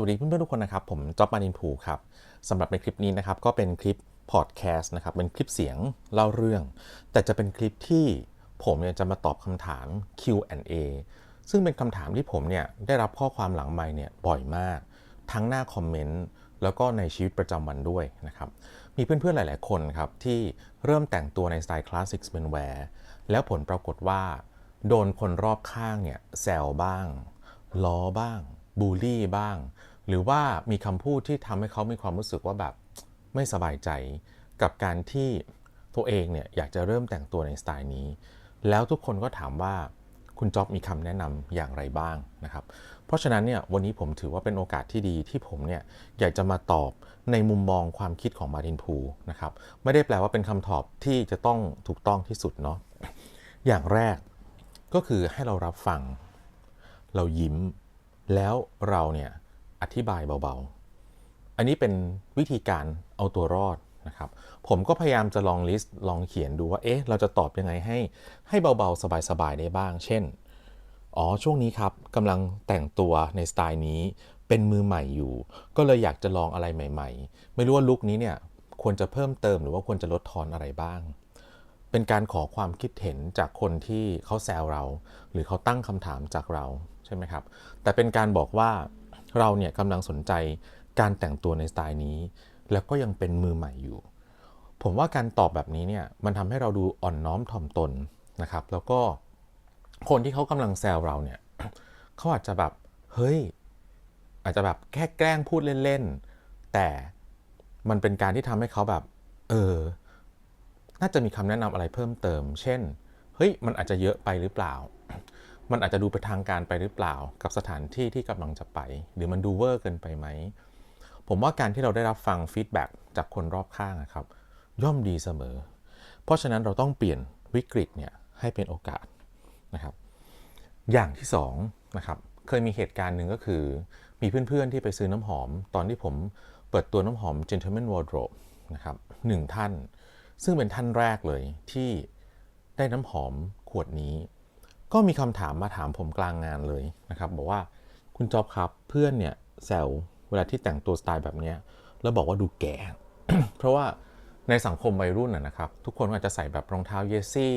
สวัสดีเพื่อนๆทุกคนนะครับ ผมจ๊อบมานินภูครับสำหรับในคลิปนี้นะครับ ก็เป็นคลิปพอดแคสต์นะครับ เป็นคลิปเสียงเล่าเรื่อง แต่จะเป็นคลิปที่ผมเนี่ยจะมาตอบคำถาม Q&A ซึ่งเป็นคำถามที่ผมเนี่ยได้รับข้อความหลังไมค์เนี่ยบ่อยมาก ทั้งหน้าคอมเมนต์แล้วก็ในชีวิตประจำวันด้วยนะครับ มีเพื่อนๆหลาย ๆ คนครับที่เริ่มแต่งตัวในสไตล์คลาสสิกสเปนแวร์แล้วผลปรากฏว่า โดนคนรอบข้างเนี่ยแซวบ้าง ล้อบ้าง บูลลี่บ้าง หรือว่ามีคำพูดที่ทำให้เขามีความรู้สึกว่าแบบไม่สบายใจกับการที่ตัวเองเนี่ยอยากจะเริ่มแต่งตัวในสไตล์นี้ แล้วทุกคนก็ถามว่าคุณจ๊อบมีคำแนะนำอย่างไรบ้างนะครับ เพราะฉะนั้นเนี่ยวันนี้ผมถือว่าเป็นโอกาสที่ดีที่ผมเนี่ยอยากจะมาตอบในมุมมองความคิดของมารินพูนะครับ ไม่ได้แปลว่าเป็นคำตอบที่จะต้องถูกต้องที่สุดเนาะอย่างแรกก็คือให้เรารับฟัง เรายิ้ม แล้วเราเนี่ยอธิบายเบาๆ อันนี้เป็นวิธีการเอาตัวรอดนะครับ ผมก็พยายามจะลองลิสต์ลองเขียนดูว่า เอ๊ะ เราจะตอบยังไงให้ ให้เบาๆ สบายๆ ได้บ้าง เช่น อ๋อ ช่วงนี้ครับกำลังแต่งตัวในสไตล์นี้ เป็นมือใหม่อยู่ ก็เลยอยากจะลองอะไรใหม่ๆ ไม่รู้ว่าลุคนี้เนี่ยควรจะเพิ่มเติมหรือว่าควรจะลดทอนอะไรบ้าง เป็นการขอความคิดเห็นจากคนที่เขาแซวเรา หรือเขาตั้งคำถามจากเรา ใช่ไหมครับ แต่เป็นการบอกว่าเราเนี่ยกำลังสนใจการแต่งตัวในสไตล์นี้ แล้วก็ยังเป็นมือใหม่อยู่ ผมว่าการตอบแบบนี้เนี่ยมันทำให้เราดูอ่อนน้อมถ่อมตนนะครับ แล้วก็คนที่เขากำลังแซวเราเนี่ยเขาอาจจะแบบเฮ้ย อาจจะแบบแค่แกล้งพูดเล่นๆแต่มันเป็นการที่ทำให้เขาแบบ เออ น่าจะมีคำแนะนำอะไรเพิ่มเติม เช่น เฮ้ย มันอาจจะเยอะไปหรือเปล่า มันอาจจะดูไปทางการไปหรือเปล่า กับสถานที่ที่กำลังจะไป หรือมันดูเวอร์เกินไปไหม ผมว่าการที่เราได้รับฟังฟีดแบ็กจากคนรอบข้างนะครับ ย่อมดีเสมอ เพราะฉะนั้นเราต้องเปลี่ยนวิกฤตเนี่ยให้เป็นโอกาสนะครับ อย่างที่2นะครับเคยมีเหตุการณ์หนึ่งก็คือ มีเพื่อนๆที่ไปซื้อน้ำหอม ตอนที่ผมเปิดตัวน้ำหอม Gentleman Wardrobe นะครับหนึ่งท่าน ซึ่งเป็นท่านแรกเลยที่ได้น้ำหอมขวดนี้ ก็มีคำถามมาถามผมกลางงานเลยนะครับบอกว่าคุณจอบครับเพื่อนเนี่ยแซวเวลาที่แต่งตัวสไตล์แบบนี้แล้วบอกว่าดูแก่ เพราะว่าในสังคมวัยรุ่นนะนะครับ ทุกคนอาจจะใส่แบบรองเท้าเยซี่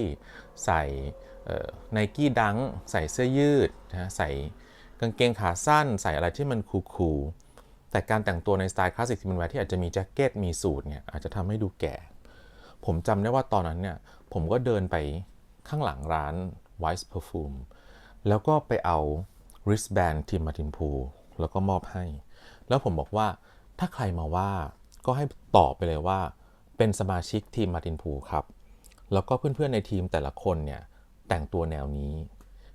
ใส่ไนกี้ดังใส่เสื้อยืดนะใส่กางเกงขาสั้น ใส่อะไรที่มันคูลๆแต่การแต่งตัวในสไตล์คลาสสิกที่มันแวที่อาจจะมีแจ็คเก็ตมีสูทเนี่ยอาจจะทำให้ดูแก่ ผมจำได้ว่าตอนนั้นเนี่ยผมก็เดินไปข้างหลังร้าน Wise Perfume แล้วก็ไปเอา wristband ทีมมาตินพูแล้วก็มอบให้ แล้วผมบอกว่าถ้าใครมาว่าก็ให้ตอบไปเลยว่า เป็นสมาชิกทีมมาตินพูครับ แล้วก็เพื่อนๆในทีมแต่ละคนเนี่ยแต่งตัวแนวนี้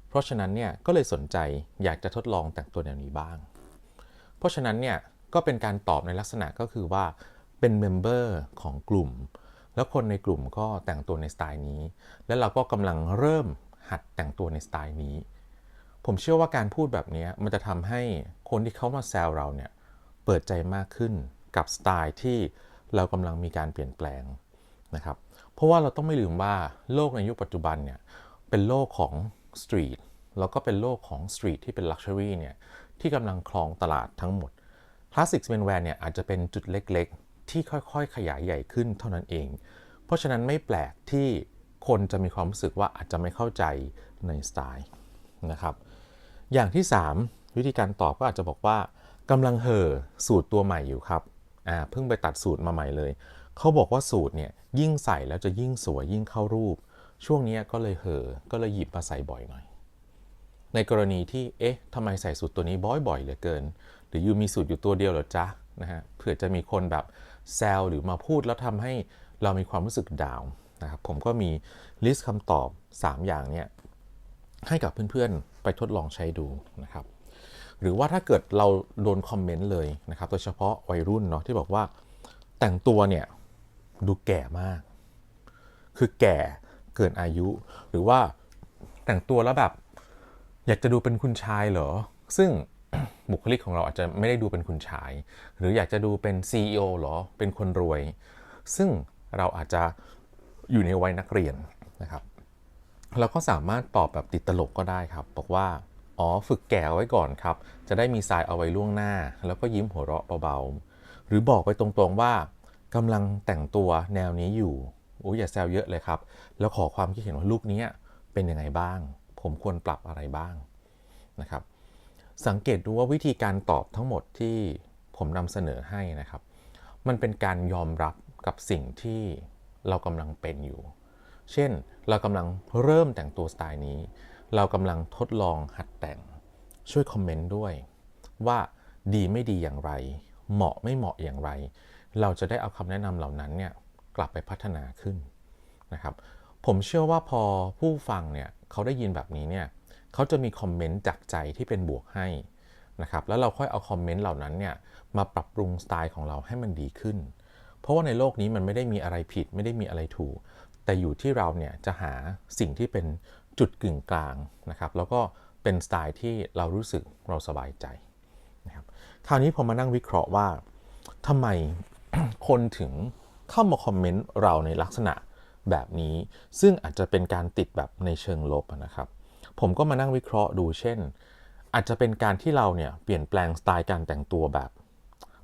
เพราะฉะนั้นเนี่ยก็เลยสนใจอยากจะทดลองแต่งตัวแนวนี้บ้าง เพราะฉะนั้นเนี่ยก็เป็นการตอบในลักษณะก็คือว่าเป็นเมมเบอร์ของกลุ่มแล้วคนในกลุ่มก็แต่งตัวในสไตล์นี้ แล้วเราก็กำลังเริ่ม หัดแต่งตัวในสไตล์นี้ ผมเชื่อว่าการพูดแบบนี้มันจะทำให้คนที่เขามาแซวเราเนี่ยเปิดใจมากขึ้นกับสไตล์ที่เรากำลังมีการเปลี่ยนแปลงนะครับ เพราะว่าเราต้องไม่ลืมว่าโลกในยุคปัจจุบันเนี่ยเป็นโลกของสตรีทแล้วก็เป็นโลกของสตรีทที่เป็นลักชัวรี่เนี่ยที่กำลังครองตลาดทั้งหมดคลาสสิกสเปนแวร์เนี่ยอาจจะเป็นจุดเล็กๆ ที่ค่อยๆ ขยายใหญ่ขึ้นเท่านั้นเอง เพราะฉะนั้นไม่แปลกที่ คนจะมีความรู้สึกว่าอาจจะไม่เข้าใจในสไตล์นะครับ อย่างที่ 3 วิธีการตอบก็อาจจะบอกว่ากำลังเห่อสูตรตัวใหม่อยู่ครับอ่าเพิ่งไปตัดสูตรมาใหม่เลย เขาบอกว่าสูตรเนี่ยยิ่งใส่แล้วจะยิ่งสวยยิ่งเข้ารูป ช่วงนี้ก็เลยเห่อก็เลยหยิบมาใส่บ่อยหน่อย ในกรณีที่เอ๊ะทำไมใส่สูตรตัวนี้บ่อยๆเหลือเกิน หรือยูมีสูตรอยู่ตัวเดียวหรอจ๊ะนะฮะเผื่อจะมีคนแบบแซวหรือมาพูดแล้วทำให้เรามีความรู้สึกดาว นะครับผมก็มีลิสต์คำตอบ 3 อย่างเนี่ยให้กับเพื่อนๆ ไปทดลองใช้ดูนะครับ หรือว่าถ้าเกิดเราโดนคอมเมนต์เลยนะครับโดยเฉพาะวัยรุ่นเนาะที่บอกว่าแต่งตัวเนี่ยดูแก่มาก คือแก่เกินอายุ หรือว่าแต่งตัวแล้วแบบอยากจะดูเป็นคุณชายเหรอ ซึ่งบุคลิกของเราอาจจะไม่ได้ดูเป็นคุณชาย หรืออยากจะดูเป็น CEO เหรอ เป็นคนรวย ซึ่งเราอาจจะ อยู่ในวัยนักเรียนนะครับเราก็สามารถตอบแบบติดตลกก็ได้ครับ บอกว่า อ๋อ ฝึกแก่ไว้ก่อนครับ จะได้มีทรายเอาไว้ล่วงหน้า แล้วก็ยิ้มหัวเราะเบาๆ หรือบอกไปตรงๆว่ากำลังแต่งตัวแนวนี้อยู่ โอ้ยอย่าแซวเยอะเลยครับ แล้วขอความคิดเห็นว่าลูกนี้เป็นยังไงบ้าง ผมควรปรับอะไรบ้างนะครับ สังเกตดูว่าวิธีการตอบทั้งหมดที่ผมนำเสนอให้นะครับ มันเป็นการยอมรับกับสิ่งที่ เรากำลังเป็นอยู่ เช่น เรากำลังเริ่มแต่งตัวสไตล์นี้ เรากำลังทดลองหัดแต่ง ช่วยคอมเมนต์ด้วย ว่าดีไม่ดีอย่างไร เหมาะไม่เหมาะอย่างไร เราจะได้เอาคำแนะนำเหล่านั้นเนี่ยกลับไปพัฒนาขึ้นนะครับ ผมเชื่อว่าพอผู้ฟังเนี่ยเขาได้ยินแบบนี้เนี่ยเขาจะมีคอมเมนต์จากใจที่เป็นบวกให้นะครับแล้วเราค่อยเอาคอมเมนต์เหล่านั้นเนี่ยมาปรับปรุงสไตล์ของเราให้มันดีขึ้น เพราะว่าในโลกนี้มันไม่ได้มีอะไรผิดไม่ได้มีอะไรถูก แต่อยู่ที่เราเนี่ยจะหาสิ่งที่เป็นจุดกึ่งกลางนะครับ แล้วก็เป็นสไตล์ที่เรารู้สึกเราสบายใจนะครับคราวนี้ผมมานั่งวิเคราะห์ว่าทำไมคนถึงเข้ามาคอมเมนต์เราในลักษณะแบบนี้ ซึ่งอาจจะเป็นการติดแบบในเชิงลบนะครับ ผมก็มานั่งวิเคราะห์ดูเช่น อาจจะเป็นการที่เราเนี่ยเปลี่ยนแปลงสไตล์การแต่งตัวแบบ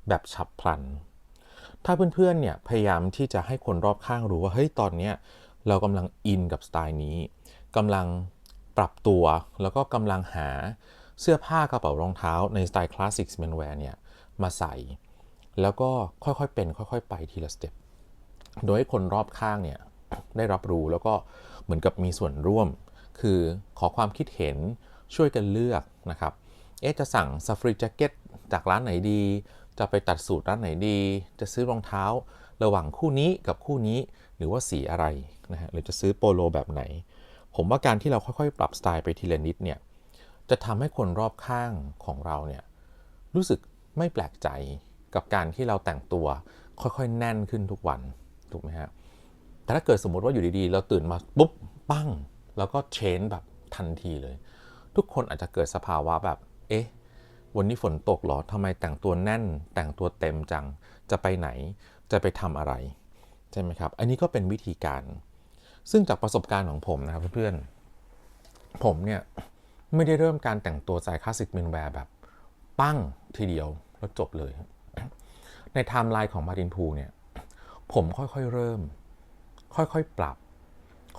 แบบฉับพลัน ถ้าเพื่อนๆเนี่ยพยายามที่จะให้คนรอบข้างรู้ว่าเฮ้ยตอนเนี้ยเรากำลังอินกับสไตล์นี้กำลังปรับตัวแล้วก็กำลังหาเสื้อผ้ากระเป๋ารองเท้าในสไตล์คลาสสิกแมนแวร์เนี่ยมาใส่ แล้วก็ค่อยๆเป็น ค่อยๆ ไปทีละสเต็ปโดยให้คนรอบข้างเนี่ยได้รับรู้แล้วก็เหมือนกับมีส่วนร่วม คือขอความคิดเห็นช่วยกันเลือกนะครับ เอ๊ะจะสั่งซัฟรีแจ็คเก็ตจากร้านไหนดี จะไปตัดสูตรร้านไหนดี จะซื้อรองเท้าระหว่างคู่นี้กับคู่นี้หรือว่าสีอะไรนะฮะหรือจะซื้อโปโลแบบไหน ผมว่าการที่เราค่อยๆ ปรับสไตล์ไปทีละนิดเนี่ยจะทำให้คนรอบข้างของเราเนี่ยรู้สึกไม่แปลกใจกับการที่เราแต่งตัวค่อยๆ แน่นขึ้นทุกวันถูกไหมฮะแต่ถ้าเกิดสมมติว่าอยู่ดีๆ เราตื่นมาปุ๊บปั้ง แล้วก็เชนแบบทันทีเลย ทุกคนอาจจะเกิดสภาวะแบบ เอ๊ะ วันนี้ฝนตกเหรอทำไมแต่งตัวแน่น แต่งตัวเต็มจัง จะไปไหน จะไปทำอะไร ใช่ไหมครับ อันนี้ก็เป็นวิธีการ ซึ่งจากประสบการณ์ของผมนะครับเพื่อนๆ ผมเนี่ยไม่ได้เริ่มการแต่งตัวสายคลาสสิกมินแวร์แบบ ปั้งทีเดียวแล้วจบเลย ในไทม์ไลน์ของมารินพูเนี่ย ผมค่อยๆเริ่ม ค่อยๆปรับ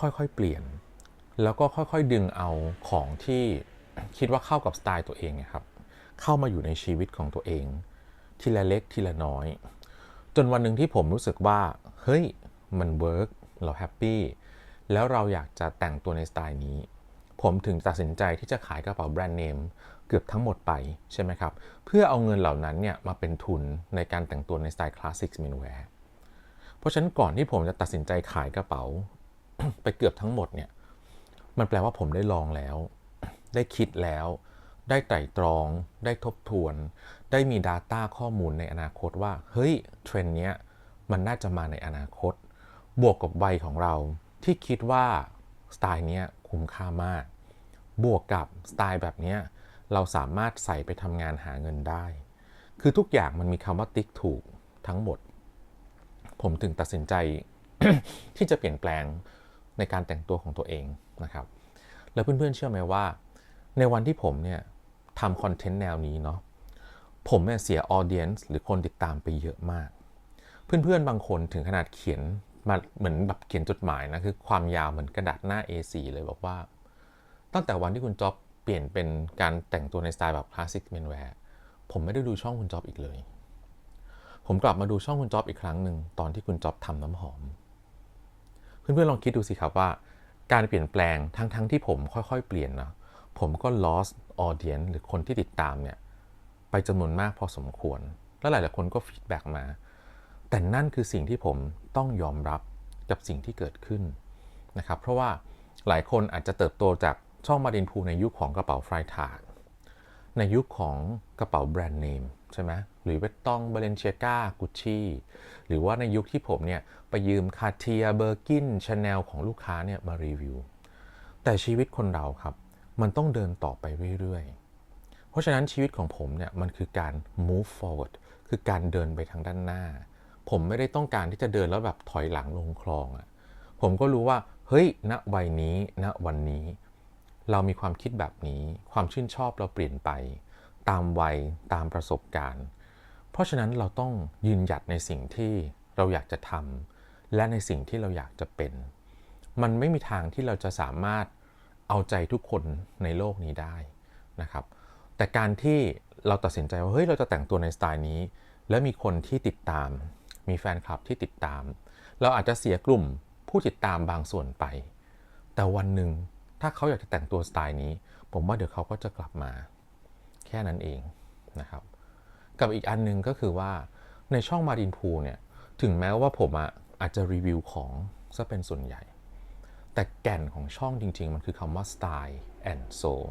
ค่อยๆเปลี่ยน แล้วก็ค่อยๆดึงเอาของที่คิดว่าเข้ากับสไตล์ตัวเองครับ เข้ามาอยู่ในชีวิตของตัวเอง ทีละเล็กทีละน้อย จนวันหนึ่งที่ผมรู้สึกว่า เฮ้ย มันเวิร์กเราแฮปปี้ แล้วเราอยากจะแต่งตัวในสไตล์นี้ ผมถึงตัดสินใจที่จะขายกระเป๋าแบรนด์เนมเกือบทั้งหมดไปใช่ไหมครับ เพื่อเอาเงินเหล่านั้นเนี่ยมาเป็นทุนในการแต่งตัวในสไตล์คลาสสิกมินแวร์เพราะฉะนั้นก่อนที่ผมจะตัดสินใจขายกระเป๋า ไปเกือบทั้งหมดเนี่ย มันแปลว่าผมได้ลองแล้ว ได้คิดแล้ว ได้ไตร่ตรอง ได้ทบทวน ได้มี Data ข้อมูลในอนาคตว่า เฮ้ย เทรนด์เนี้ยมันน่าจะมาในอนาคต บวกกับวัยของเราที่คิดว่าสไตล์เนี้ยคุ้มค่ามาก บวกกับสไตล์แบบเนี้ยเราสามารถใส่ไปทำงานหาเงินได้ คือทุกอย่างมันมีคำว่าติ๊กถูกทั้งหมด ผมถึงตัดสินใจที่จะเปลี่ยนแปลงในการแต่งตัวของตัวเองนะครับ แล้วเพื่อนๆเชื่อไหมว่า ในวันที่ผมเนี่ย ทำคอนเทนต์แนวนี้เนาะผมเนี่ยเสียออเดียนส์หรือคนติดตามไปเยอะมาก เพื่อนๆบางคนถึงขนาดเขียนมาเหมือนแบบเขียนจดหมายนะ คือความยาวเหมือนกระดาษหน้า A4 เลยบอกว่า ตั้งแต่วันที่คุณจ๊อบเปลี่ยนเป็นการแต่งตัวในสไตล์แบบคลาสสิกเมนแวร์ผมไม่ได้ดูช่องคุณจ๊อบอีกเลย ผมกลับมาดูช่องคุณจ๊อบอีกครั้งหนึ่งตอนที่คุณจ๊อบทำน้ำหอม เพื่อนๆลองคิดดูสิครับว่า การเปลี่ยนแปลงทั้งๆทที่ผมค่อยๆ เปลี่ยนนะผมก็ lost audience หรือคนที่ติดตามเนี่ยไปจำนวนมากพอสมควร แล้วหลายๆคนก็ฟีดแบ็กมา แต่นั่นคือสิ่งที่ผมต้องยอมรับกับสิ่งที่เกิดขึ้นนะครับ เพราะว่าหลายคนอาจจะเติบโตจากช่องมาดินพูในยุคของกระเป๋าไฟทาร์ในยุคของกระเป๋าแบรนด์เนมใช่ไหมหรือเวตตองเบเลนเชียกากุชชี่หรือว่าในยุคที่ผมเนี่ยไปยืมคาเทียเบอร์กินชาแนลของลูกค้าเนี่ยมารีวิว แต่ชีวิตคนเราครับ มันต้องเดินต่อไปเรื่อยๆ เพราะฉะนั้นชีวิตของผมเนี่ยมันคือการ move forward คือการเดินไปทางด้านหน้า ผมไม่ได้ต้องการที่จะเดินแล้วแบบถอยหลังลงคลองอะ่ะ ผมก็รู้ว่า เฮ้ย ณ วัยนี้ ณ วันนี้ เรามีความคิดแบบนี้ ความชื่นชอบเราเปลี่ยนไป ตามวัย ตามประสบการณ์ เพราะฉะนั้นเราต้องยืนหยัดในสิ่งที่เราอยากจะทำและในสิ่งที่เราอยากจะเป็น มันไม่มีทางที่เราจะสามารถ เอาใจทุกคนในโลกนี้ได้นะครับ แต่การที่เราตัดสินใจว่าเฮ้ยเราจะแต่งตัวในสไตล์นี้ และมีคนที่ติดตาม มีแฟนคลับที่ติดตาม เราอาจจะเสียกลุ่มผู้ติดตามบางส่วนไป แต่วันหนึ่งถ้าเขาอยากจะแต่งตัวสไตล์นี้ ผมว่าเดี๋ยวเขาก็จะกลับมา แค่นั้นเองนะครับ กับอีกอันหนึงก็คือว่าในช่องมาดินพูเนี่ยถึงแม้ว่าผมอะอาจจะรีวิวของซะเป็นส่วนใหญ่ แต่แก่นของช่องจริง ๆ มันคือคำว่า style and soul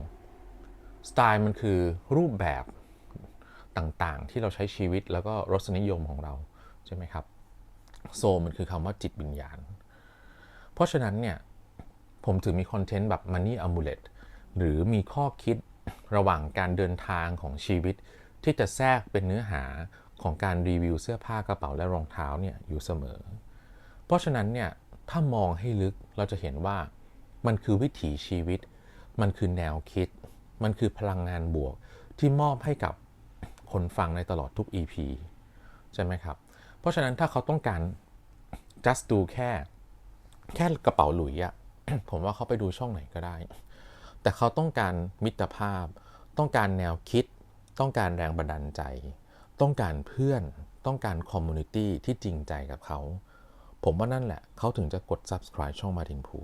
สไตล์มันคือรูปแบบต่างๆ ที่เราใช้ชีวิตแล้วก็รสนิยมของเราใช่ไหมครับ โซมันคือคำว่าจิตวิญญาณ เพราะฉะนั้นเนี่ย ผมถึงมีคอนเทนต์แบบ Money Amulet หรือมีข้อคิดระหว่างการเดินทางของชีวิต ที่จะแทรกเป็นเนื้อหาของการรีวิวเสื้อผ้ากระเป๋าและรองเท้าเนี่ยอยู่เสมอ เพราะฉะนั้นเนี่ย ถ้ามองให้ลึกเราจะเห็นว่ามันคือวิถีชีวิต มันคือแนวคิด มันคือพลังงานบวก ที่มอบให้กับคนฟังในตลอดทุก EP ใช่ไหมครับ เพราะฉะนั้นถ้าเขาต้องการ just ดูแค่ แค่กระเป๋าหลุยอะผมว่าเขาไปดูช่องไหนก็ได้ แต่เขาต้องการมิตรภาพ ต้องการแนวคิด ต้องการแรงบันดาลใจ ต้องการเพื่อน ต้องการคอมมูนิตี้ที่จริงใจกับเขา ผมว่านั่นแหละเขาถึงจะกด subscribe ช่องมาทินพู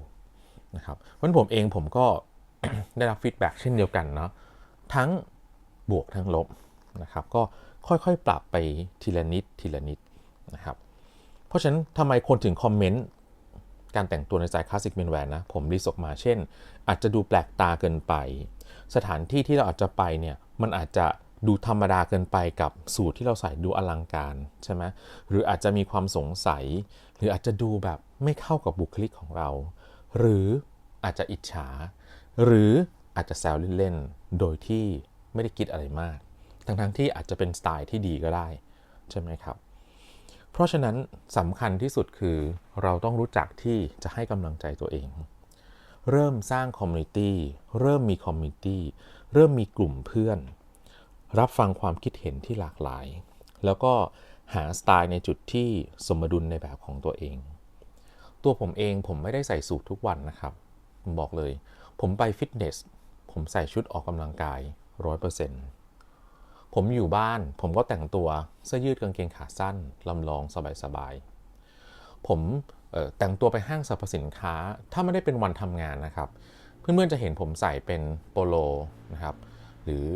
นะครับเพราะฉะนั้นผมเองผมก็ได้รับฟีดแบ็กเช่นเดียวกันเนาะทั้งบวกทั้งลบนะครับ ก็ค่อยๆ ปรับไปทีละนิดทีละนิดนะครับ เพราะฉะนั้นทำไมคนถึงคอมเมนต์การแต่งตัวในสไตล์คลาสสิกเมนแวนนะ ผมรีสออกมาเช่น อาจจะดูแปลกตาเกินไป สถานที่ที่เราอาจจะไปเนี่ย มันอาจจะดูธรรมดาเกินไปกับสูตรที่เราใส่ดูอลังการใช่ไหมหรืออาจจะมีความสงสัย หรืออาจจะดูแบบไม่เข้ากับบุคลิกของเรา หรืออาจจะอิจฉา หรืออาจจะแซวเล่นๆ โดยที่ไม่ได้คิดอะไรมาก ทั้งๆที่อาจจะเป็นสไตล์ที่ดีก็ได้ ใช่ไหมครับ เพราะฉะนั้นสำคัญที่สุดคือเราต้องรู้จักที่จะให้กำลังใจตัวเอง เริ่มสร้างคอมมูนิตี้ เริ่มมีคอมมูนิตี้ เริ่มมีกลุ่มเพื่อน รับฟังความคิดเห็นที่หลากหลาย แล้วก็ หาสไตล์ในจุดที่สมดุลในแบบของตัวเอง ตัวผมเองผมไม่ได้ใส่สูททุกวันนะครับ ผมบอกเลย ผมไปฟิตเนส ผมใส่ชุดออกกำลังกาย 100%ผมอยู่บ้าน ผมก็แต่งตัวเสื้อยืดกางเกงขาสั้นลำลองสบายๆ ผมแต่งตัวไปห้างสรรพสินค้า ถ้าไม่ได้เป็นวันทำงานนะครับ เพื่อนๆจะเห็นผมใส่เป็นโปโลนะครับ หรือ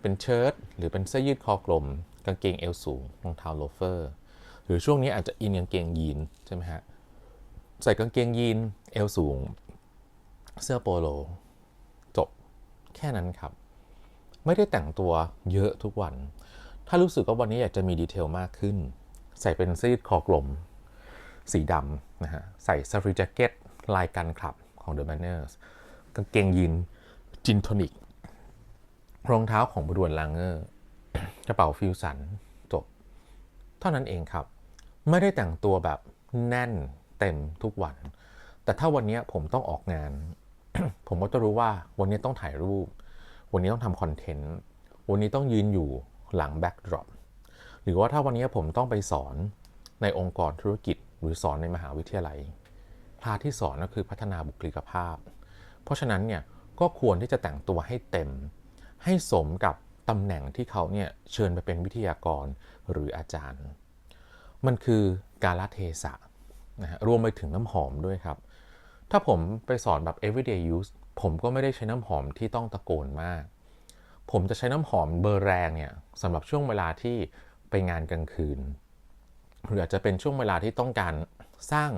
เป็นเชิ้ตหรือเป็นเสื้อยืดคอกลม กางเกงเอวสูงรองเท้าโลเฟอร์ หรือช่วงนี้อาจจะอินกางเกงยีนใช่ไหมฮะใส่กางเกงยีนเอวสูง เสื้อโปโล จบแค่นั้นครับ ไม่ได้แต่งตัวเยอะทุกวัน ถ้ารู้สึกว่าวันนี้อยากจะมีดีเทลมากขึ้น ใส่เป็นเสื้อยืดคอกลม สีดำนะฮะใส่ซาริแจ็คเก็ตลายกันครับของ The Manners กางเกงยีนจินโทนิกรองเท้าของบรวนลางเกอร์ ระเป๋าฟิวสันจบ เท่านั้นเองครับ ไม่ได้แต่งตัวแบบแน่นเต็มทุกวัน แต่ถ้าวันนี้ผมต้องออกงาน ผมก็จะรู้ว่าวันนี้ต้องถ่ายรูป วันนี้ต้องทำคอนเทนต์ วันนี้ต้องยืนอยู่หลังแบ็กดรอป หรือว่าถ้าวันนี้ผมต้องไปสอนในองค์กรธุรกิจ หรือสอนในมหาวิทยาลัยพาที่สอนก็คือพัฒนาบุคลิกภาพ เพราะฉะนั้นเนี่ยก็ควรที่จะแต่งตัวให้เต็ม ให้สมกับ ตำแหน่งที่เขาเนี่ยเชิญไปเป็นวิทยากรหรืออาจารย์ มันคือกาลเทศะนะฮะรวมไปถึงน้ำหอมด้วยครับ ถ้าผมไปสอนแบบ everyday use ผมก็ไม่ได้ใช้น้ำหอมที่ต้องตะโกนมาก ผมจะใช้น้ำหอมเบอร์แรงเนี่ยสำหรับช่วงเวลาที่ไปงานกลางคืน หรืออาจจะเป็นช่วงเวลาที่ต้องการสร้าง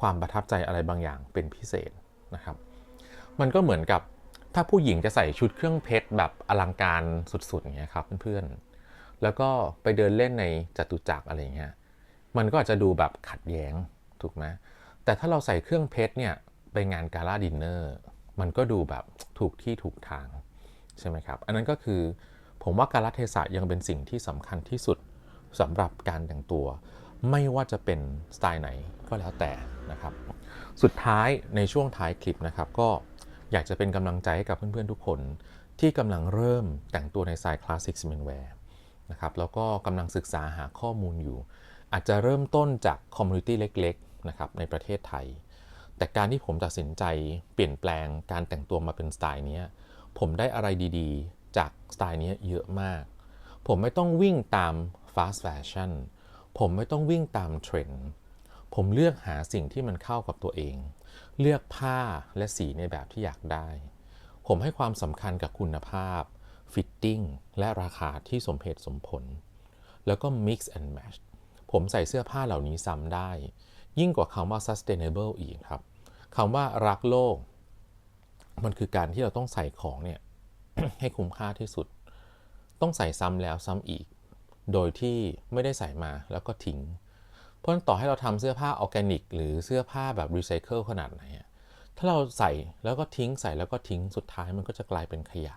ความประทับใจอะไรบางอย่างเป็นพิเศษนะครับ มันก็เหมือนกับ ถ้าผู้หญิงจะใส่ชุดเครื่องเพชรแบบอลังการสุดๆอย่างเงี้ยครับเพื่อนๆ แล้วก็ไปเดินเล่นในจตุจักรอะไรเงี้ย มันก็อาจจะดูแบบขัดแย้งถูกไหมแต่ถ้าเราใส่เครื่องเพชรเนี่ยไปงานกาลาดินเนอร์ มันก็ดูแบบถูกที่ถูกทางใช่ไหมครับ อันนั้นก็คือผมว่าการรัเทศะยังเป็นสิ่งที่สำคัญที่สุดสำหรับการแต่งตัว ไม่ว่าจะเป็นสไตล์ไหนก็แล้วแต่นะครับ สุดท้ายในช่วงท้ายคลิปนะครับก็ อยากจะเป็นกำลังใจให้กับเพื่อนๆทุกคนที่กำลังเริ่มแต่งตัวในสไตล์คลาสสิกสเมนแวร์นะครับแล้วก็กำลังศึกษาหาข้อมูลอยู่ อาจจะเริ่มต้นจากคอมมูนิตี้เล็กๆนะครับในประเทศไทย แต่การที่ผมตัดสินใจเปลี่ยนแปลงการแต่งตัวมาเป็นสไตล์นี้ผมได้อะไรดีๆ จากสไตล์นี้เยอะมาก ผมไม่ต้องวิ่งตาม fast fashion ผมไม่ต้องวิ่งตามเทรนด์ผมเลือกหาสิ่งที่มันเข้ากับตัวเอง เลือกผ้าและสีในแบบที่อยากได้ ผมให้ความสำคัญกับคุณภาพ ฟิตติ้ง และราคาที่สมเหตุสมผล แล้วก็ mix and match ผมใส่เสื้อผ้าเหล่านี้ซ้ำได้ ยิ่งกว่าคำว่า sustainable อีกครับคำว่ารักโลก มันคือการที่เราต้องใส่ของเนี่ยให้คุ้มค่าที่สุด ต้องใส่ซ้ำแล้วซ้ำอีก โดยที่ไม่ได้ใส่มาแล้วก็ทิ้ง เพราะนั้นต่อให้เราทำเสื้อผ้าออร์แกนิก หรือเสื้อผ้าแบบรีไซเคิลขนาดไหนถ้าเราใส่แล้วก็ทิ้งใส่แล้วก็ทิ้งสุดท้ายมันก็จะกลายเป็นขยะ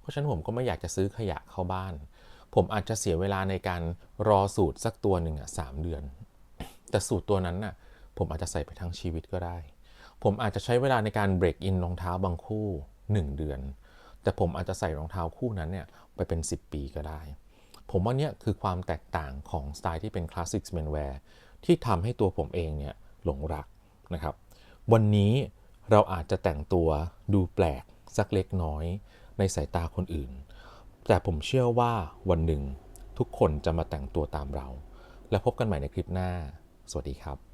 เพราะฉะนั้นผมก็ไม่อยากจะซื้อขยะเข้าบ้าน ผมอาจจะเสียเวลาในการรอสูตรสักตัวหนึ่งอะสามเดือน แต่สูตรตัวนั้นน่ะผมอาจจะใส่ไปทั้งชีวิตก็ได้ ผมอาจจะใช้เวลาในการเบรกอินรองเท้าบางคู่ 1 เดือน แต่ผมอาจจะใส่รองเท้าคู่นั้นเนี่ยไปเป็น 10 ปีก็ได้ ผมว่าเนี่ยคือความแตกต่างของสไตล์ที่เป็นคลาสสิกแมนแวร์ที่ทำให้ตัวผมเองเนี่ยหลงรักนะครับ วันนี้เราอาจจะแต่งตัวดูแปลกสักเล็กน้อยในสายตาคนอื่น แต่ผมเชื่อว่าวันหนึ่งทุกคนจะมาแต่งตัวตามเรา และพบกันใหม่ในคลิปหน้า สวัสดีครับ